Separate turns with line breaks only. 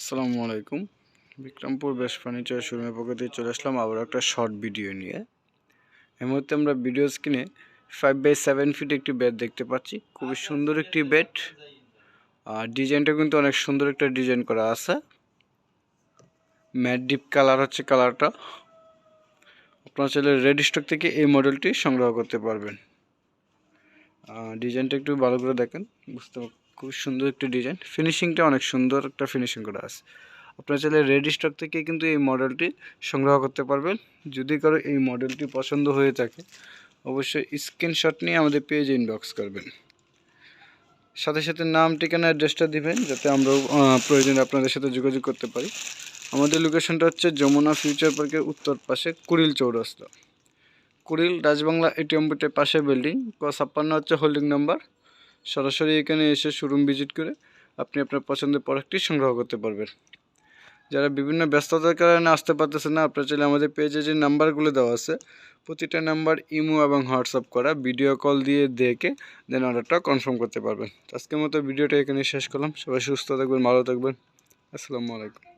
আসসালামু আলাইকুম। Bikrampur best furniture শোরুমের পক্ষ থেকে চলে আসলাম আবার একটা শর্ট ভিডিও নিয়ে। এই মুহূর্তে আমরা ভিডিও স্ক্রিনে ফাইভ বাই সেভেন ফিট একটি বেড দেখতে পাচ্ছি। খুবই সুন্দর একটি বেড আর ডিজাইনটা কিন্তু অনেক সুন্দর একটা ডিজাইন করা আছে। ম্যাট ডিপ কালার হচ্ছে কালারটা। আপনার চাইলে রেড স্টক থেকে এই মডেলটি সংগ্রহ করতে পারবেন। ডিজাইনটা একটু ভালো করে দেখেন, বুঝতে খুব সুন্দর একটি ডিজাইন ফিনিশিংটা অনেক সুন্দর একটা ফিনিশিং করা আছে। আপনার চাইলে রেডি স্টক থেকে কিন্তু এই মডেলটি সংগ্রহ করতে পারবেন। যদি কারও এই মডেলটি পছন্দ হয়ে থাকে অবশ্যই স্ক্রিনশট নিয়ে আমাদের পেজে ইনবক্স করবেন। সাথে সাথে নাম ঠিকানা অ্যাড্রেসটা দিবেন যাতে আমরাও আহ, প্রয়োজনে আপনাদের সাথে যোগাযোগ করতে পারি। আমাদের লোকেশনটা হচ্ছে যমুনা ফিউচার পার্কের উত্তর পাশে কুড়িল চৌরাস্তা। কুড়িল রাজবাংলা এটিএম বুথের পাশে বিল্ডিং ক ছাপ্পান্ন হচ্ছে হোল্ডিং নাম্বার সরাসরি এখানে এসে শোরুম ভিজিট করে আপনি আপনার পছন্দের প্রোডাক্টটি সংগ্রহ করতে পারবেন। যারা বিভিন্ন ব্যস্ততার কারণে আসতে পারতেছে না, আপনার চাইলে আমাদের পেজে যে নাম্বারগুলো দেওয়া আছে, প্রতিটা নাম্বার ইমো এবং হোয়াটসঅ্যাপ করা ভিডিও কল দিয়ে দেখে দেন অর্ডারটা কনফার্ম করতে পারবেন। আজকের মতো ভিডিওটা এখানে শেষ করলাম। সবাই সুস্থ থাকবেন, ভালো থাকবেন। আসসালামু আলাইকুম।